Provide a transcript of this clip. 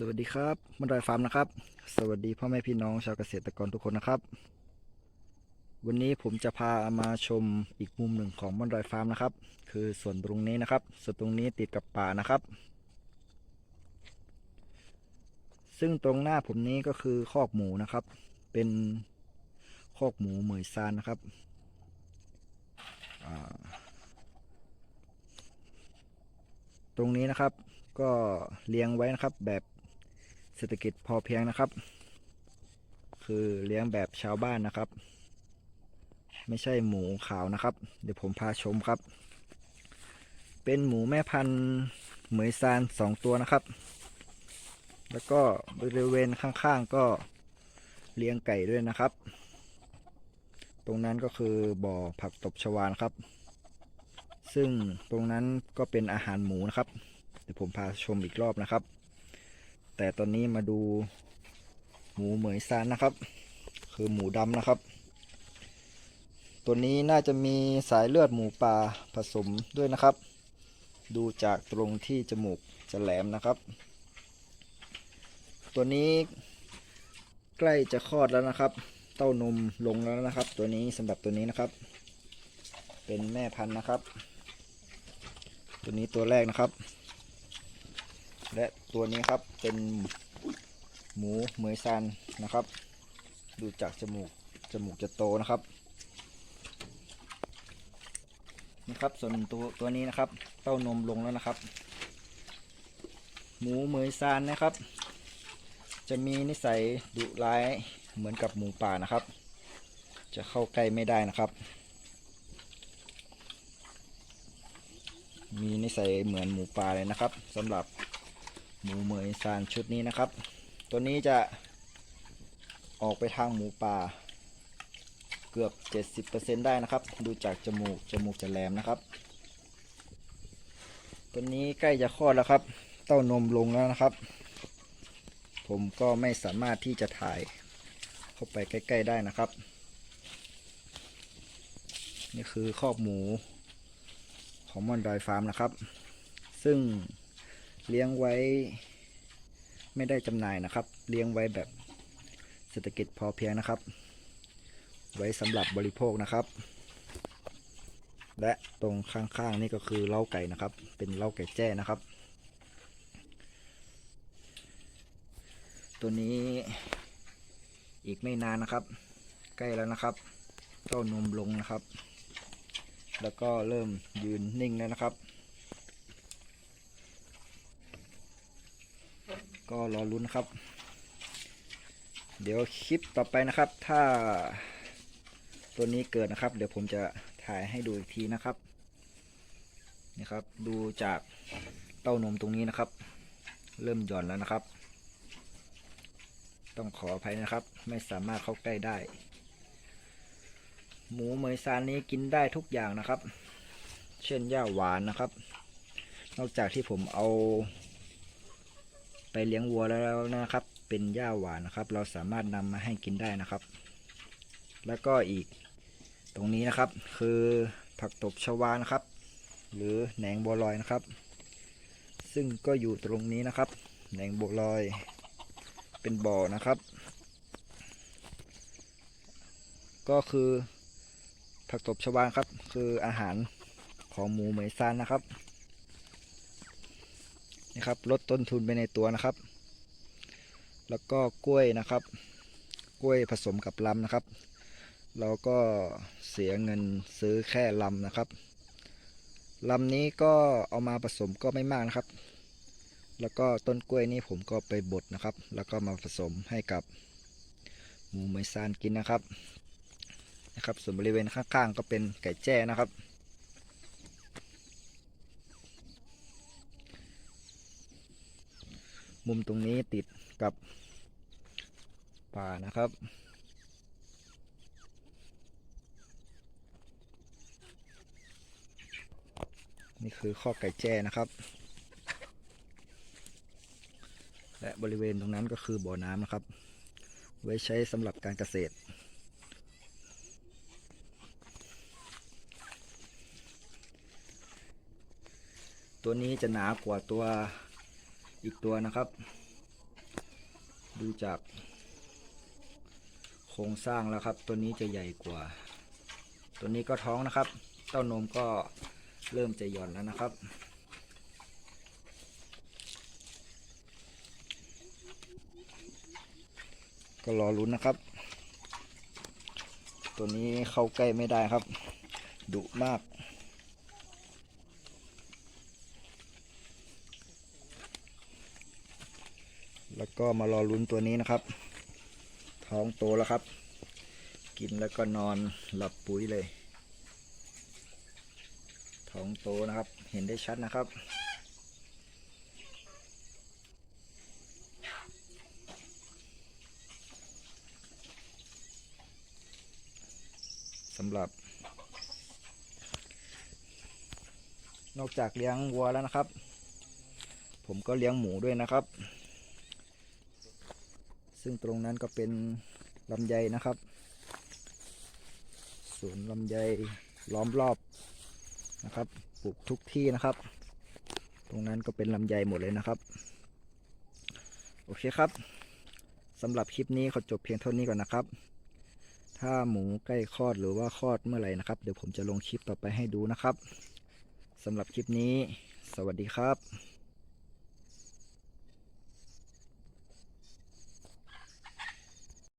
สวัสดีครับมันดอยฟาร์มนะครับ สวัสดีพ่อแม่พี่น้องชาวเกษตรกรทุกคนนะครับ วันนี้ผมจะพามาชมอีกมุมหนึ่งของมันดอยฟาร์มนะครับ คือส่วนตรงนี้นะครับ ส่วนตรงนี้ติดกับป่านะครับ ซึ่งตรงหน้าผมนี้ก็คือคอกหมูนะครับ เป็นคอกหมูเหมยซานนะครับตรงนี้นะครับก็เลี้ยงไว้นะครับแบบ เศรษฐกิจพอเพียงนะครับ คือเลี้ยงแบบชาวบ้านนะครับ ไม่ใช่หมูขาวนะครับ เดี๋ยวผมพาชมครับ เป็นหมูแม่พันธุ์เหมยซานสองตัวนะครับ แล้วก็บริเวณข้างๆก็เลี้ยงไก่ด้วยนะครับ ตรงนั้นก็คือบ่อผักตบชวานะครับ ซึ่งตรงนั้นก็เป็นอาหารหมูนะครับ เดี๋ยวผมพาชมอีกรอบนะครับ แต่ตอนนี้มาดูหมูเหมยซานนะครับ คือหมูดำนะครับ ตัวนี้น่าจะมีสายเลือดหมูป่าผสมด้วยนะครับ ดูจากตรงที่จมูกจะแหลมนะครับ ตัวนี้ใกล้จะคลอดแล้วนะครับ เต้านมลงแล้วนะครับ ตัวนี้สำหรับตัวนี้นะครับ เป็นแม่พันธุ์นะครับ ตัวนี้ตัวแรกนะครับ และตัวนี้ครับเป็นหมูเหมยซานนะครับ ดูจากจมูกจมูกจะโตนะครับนี่ครับส่วนตัวตัวนี้นะครับ เต้านมลงแล้วนะครับ หมูเหมยซานนะครับ จะมีนิสัยดุร้ายเหมือนกับหมูป่านะครับ จะเข้าใกล้ไม่ได้นะครับ มีนิสัยเหมือนหมูป่าเลยนะครับสำหรับ หมูเหมยซานชุดนี้นะครับ ตัวนี้จะออกไปทางหมูป่า เกือบ 70%ได้นะครับ ดูจากจมูก จมูกจะแหลมนะครับ ตัวนี้ใกล้จะคลอดแล้วครับ เต้านมลงแล้วนะครับ ผมก็ไม่สามารถที่จะถ่ายเข้าไปใกล้ ๆ ได้นะครับ นี่คือคอกหมูของมอนดอยฟาร์มนะครับ ซึ่ง เลี้ยงไว้ไม่ได้จำหน่ายนะครับ เลี้ยงไว้แบบเศรษฐกิจพอเพียงนะครับ ไว้สำหรับบริโภคนะครับ และตรงข้างๆนี่ก็คือเล้าไก่นะครับ เป็นเล้าไก่แจ้นะครับ ตัวนี้อีกไม่นานนะครับ ใกล้แล้วนะครับเต้านมลงนะครับ แล้วก็เริ่มยืนนิ่งแล้วนะครับ ก็รอรุ้นนะครับ เดี๋ยวคลิปต่อไปนะครับ ถ้าตัวนี้เกิดนะครับ เดี๋ยวผมจะถ่ายให้ดูอีกทีนะครับนี่ครับ ดูจากเต้านมตรงนี้นะครับ เริ่มหย่อนแล้วนะครับ ต้องขออภัยนะครับ ไม่สามารถเข้าใกล้ได้ หมูเหมยซานนี้กินได้ทุกอย่างนะครับ เช่นหญ้าหวานนะครับ นอกจากที่ผมเอา ไปเลี้ยงวัวแล้วนะครับ เป็นหญ้าหวานนะครับ เราสามารถนำมาให้กินได้นะครับ แล้วก็อีกตรงนี้นะครับ คือผักตบชวานะครับ หรือแหนงบัวลอยนะครับ ซึ่งก็อยู่ตรงนี้นะครับ แหนงบัวลอย เป็นบ่อนะครับ ก็คือผักตบชวาครับ คืออาหารของหมูเหมยซานนะครับ นี่ครับลดต้นทุนไปในตัวนะครับ แล้วก็กล้วยนะครับ กล้วยผสมกับลำนะครับ เราก็เสียเงินซื้อแค่ลำนะครับลำนี้ก็เอามาผสมก็ไม่มากนะครับ แล้วก็ต้นกล้วยนี้ผมก็ไปบดนะครับ แล้วก็มาผสมให้กับหมูเหมซานกินนะครับนะครับ ส่วนบริเวณข้างๆก็เป็นไก่แจ้นะครับ มุมตรงนี้ติดกับป่านะครับ นี่คือข้อไก่แจ้นะครับ และบริเวณตรงนั้นก็คือบ่อน้ำนะครับ ไว้ใช้สำหรับการเกษตรตัวนี้จะหนากว่าตัว อีกตัวนะครับ ดูจากโครงสร้างแล้วครับ ตัวนี้จะใหญ่กว่า ตัวนี้ก็ท้องนะครับ เต้านมก็เริ่มจะหย่อนแล้วนะครับ ก็รอลุ้นนะครับ ตัวนี้เข้าใกล้ไม่ได้ครับดุมาก แล้ว ก็มารอลุ้นตัวนี้นะครับ ท้องโตแล้วครับ กินแล้วก็นอนหลับปุ๋ยเลย ท้องโตนะครับเห็นได้ชัดนะครับสำหรับ นอกจากเลี้ยงวัวแล้วนะครับ ผมก็เลี้ยงหมูด้วยนะครับ ซึ่งตรงนั้นก็เป็นลำไยนะครับสวนลำไยล้อมรอบนะครับปลูกทุกที่นะครับ ตรงนั้นก็เป็นลำไยหมดเลยนะครับ โอเคครับสำหรับคลิปนี้ขอจบเพียงเท่านี้ก่อนนะครับ ถ้าหมูใกล้คลอดหรือว่าคลอดเมื่อไหร่นะครับ เดี๋ยวผมจะลงคลิปต่อไปให้ดูนะครับสำหรับคลิปนี้ สวัสดีครับ